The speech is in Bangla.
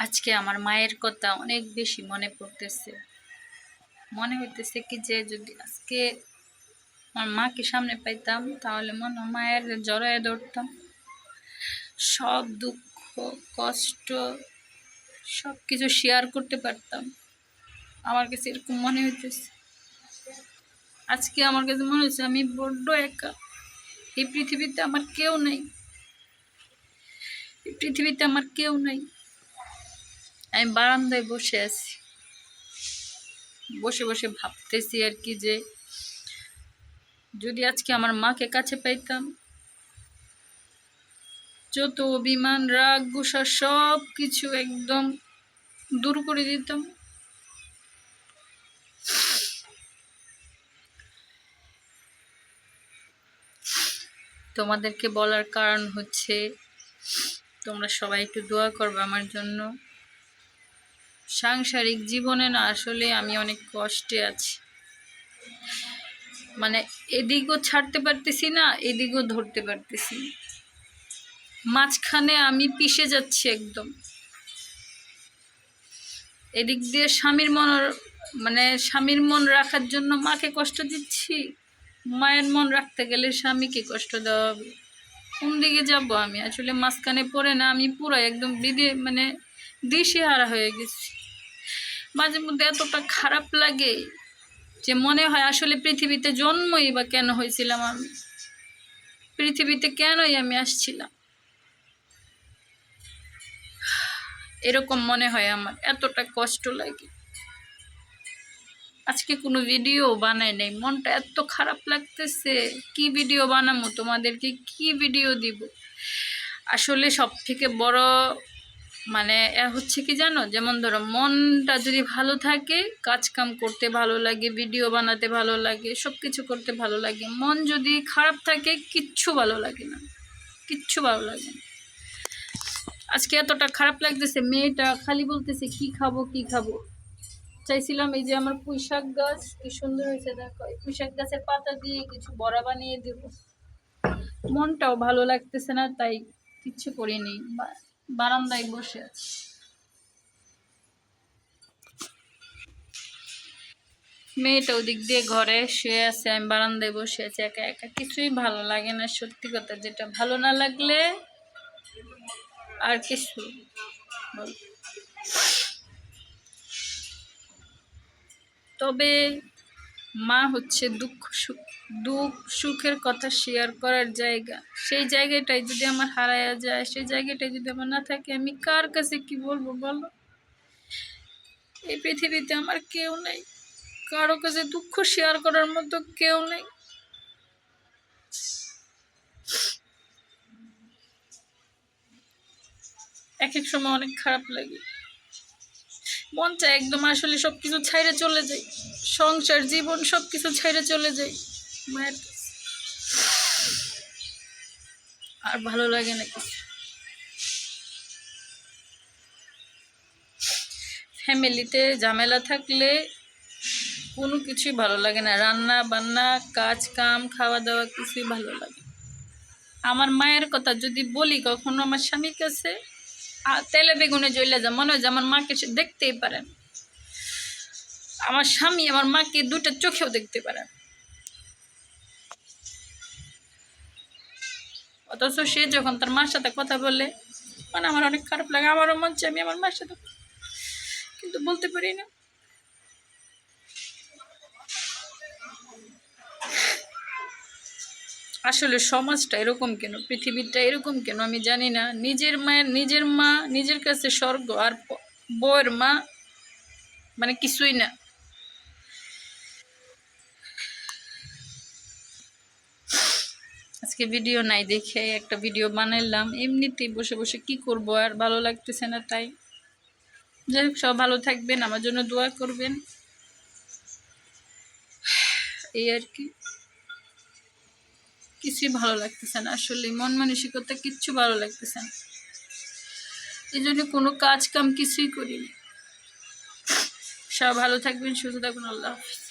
আজকে আমার মায়ের কথা অনেক বেশি মনে পড়তেছে। মনে হইতেছে কি যে যদি আজকে আমার মাকে সামনে পাইতাম, তাহলে মনে হয় মায়ের জড়ায় ধরতাম। সব দুঃখ, কষ্ট সব কিছু শেয়ার করতে পারতাম। আমার কাছে এরকম মনে হইতেছে। আজকে আমার কাছে মনে হচ্ছে আমি বড্ড একা। এই পৃথিবীতে আমার কেউ নেই। এই পৃথিবীতে আমার কেউ নেই। আমি বারান্দায় বসে আছি। বসে বসে ভাবতেছি আর কি যে, যদি আজকে আমার মাকে কাছে পাইতাম, যত অভিমান, রাগ, গুসা সব কিছু একদম দূর করে দিতাম। তোমাদেরকে বলার কারণ হচ্ছে, তোমরা সবাই একটু দোয়া করবে আমার জন্য। সাংসারিক জীবনে না আসলে আমি অনেক কষ্টে আছি। মানে এদিকও ছাড়তে পারতেছি না, এদিকও ধরতে পারতেছি মাঝখানে আমি পিষে যাচ্ছি একদম। এদিক দিয়ে স্বামীর মন মানে স্বামীর মন রাখার জন্য মাকে কষ্ট দিচ্ছি। মায়ের মন রাখতে গেলে স্বামীকে কষ্ট দেওয়া হবে। কোন দিকে যাব আমি? আসলে মাঝখানে পড়ে না, আমি পুরো একদম বিদে মানে দিশেহারা হয়ে গেছি। মাঝে মধ্যে এতটা খারাপ লাগে যে মনে হয় আসলে পৃথিবীতে জন্মই বা কেন হয়েছিলাম আমি? পৃথিবীতে কেনই আমি আসছিলাম? এরকম মনে হয় আমার, এতটা কষ্ট লাগে। আজকে কোনো ভিডিও বানাই নাই, মনটা এত খারাপ লাগতেছে। কি ভিডিও বানাবো তোমাদেরকে? কি ভিডিও দিব? আসলে সব থেকে বড় মানে হচ্ছে কি জানো? যেমন ধরো, মনটা যদি ভালো থাকে কাজ কাম করতে ভালো লাগে ভিডিও বানাতে ভালো লাগে সব কিছু করতে ভালো লাগে, মন যদি খারাপ থাকে, কিচ্ছু ভালো লাগে না। কিচ্ছু ভালো লাগে না। আজকে এতটা খারাপ লাগতেছে, মেয়েটা খালি বলতেছে, কি খাব কি খাব? চাইছিলাম এই যে আমার পুঁই শাক গাছ, কি সুন্দর হয়েছে, দেখো। এই পুঁই শাক গাছের পাতা দিয়ে কিছু বড়া বানিয়ে দেব। মনটাও ভালো লাগতেছে না, তাই কিচ্ছু করিনি। বা- বারান্দায় বসে আছি। মেয়েটা ওদিক দিয়ে ঘরে শুয়ে আছে, আমি বারান্দায় বসে আছি, একা একা। কিছুই ভালো লাগে না, সত্যি কথা। যেটা ভালো না লাগলে আর কিছু। তবে মা হচ্ছে দুঃখ সুখ দুঃখ সুখের কথা শেয়ার করার জায়গা। সেই জায়গাটাই যদি আমার হারায়া যায়, সেই জায়গাটাই যদি আমার না থাকে, আমি কার কাছে কি বলব বলো? এই পৃথিবীতে আমার কেউ নেই। কারও কাছে দুঃখ শেয়ার করার মতো কেউ নেই। এক এক সময় অনেক খারাপ লাগে। মন চায় একদম আসলে সব কিছু ছাইড়ে চলে যাই সংসার, জীবন সব কিছু ছাইড়ে চলে যাই। মায়ের আর ভালো লাগে না কিছু। ফ্যামিলিতে ঝামেলা থাকলে কোনো কিছুই ভালো লাগে না। রান্না, বান্না, কাজ, কাম খাওয়া দাওয়া কিছুই ভালো লাগে আমার মায়ের কথা যদি বলি, কখনো আমার স্বামীর কাছে তেলে বেগুনে জ্বলে যা, মনে হয় যে আমার মাকে দেখতেই পারেন আমার স্বামী, আমার মাকে দুটো চোখেও দেখতে পারে অথচ সে যখন তার মার সাথে কথা বলে মানে আমার অনেক খারাপ লাগে, আমারও মন চায় আমি আমার মার সাথে কিন্তু বলতে পারি না। আসলে সমাজটা এরকম কেন? পৃথিবীটা এরকম কেন? আমি জানি না। নিজের মায়ের, নিজের মা, নিজের কাছে স্বর্গ আর বউয়ের মা মানে কিছুই না। আজকে ভিডিও নাই দেখে একটা ভিডিও বানাইলাম। এমনিতেই বসে বসে কি করব আর ভালো লাগতেছে না তাই। যাই হোক সব ভালো থাকবেন, আমার জন্য দোয়া করবেন। এই আর কি। কিছুই ভালো লাগতেছে না, আসলে মন মানসিকতা কিচ্ছু ভালো লাগতেছে না। এই জন্য কোনো কাজ কাম কিছুই করিনি। সব ভালো থাকবেন, সুস্থ থাকুন, আল্লাহ হাফিজ।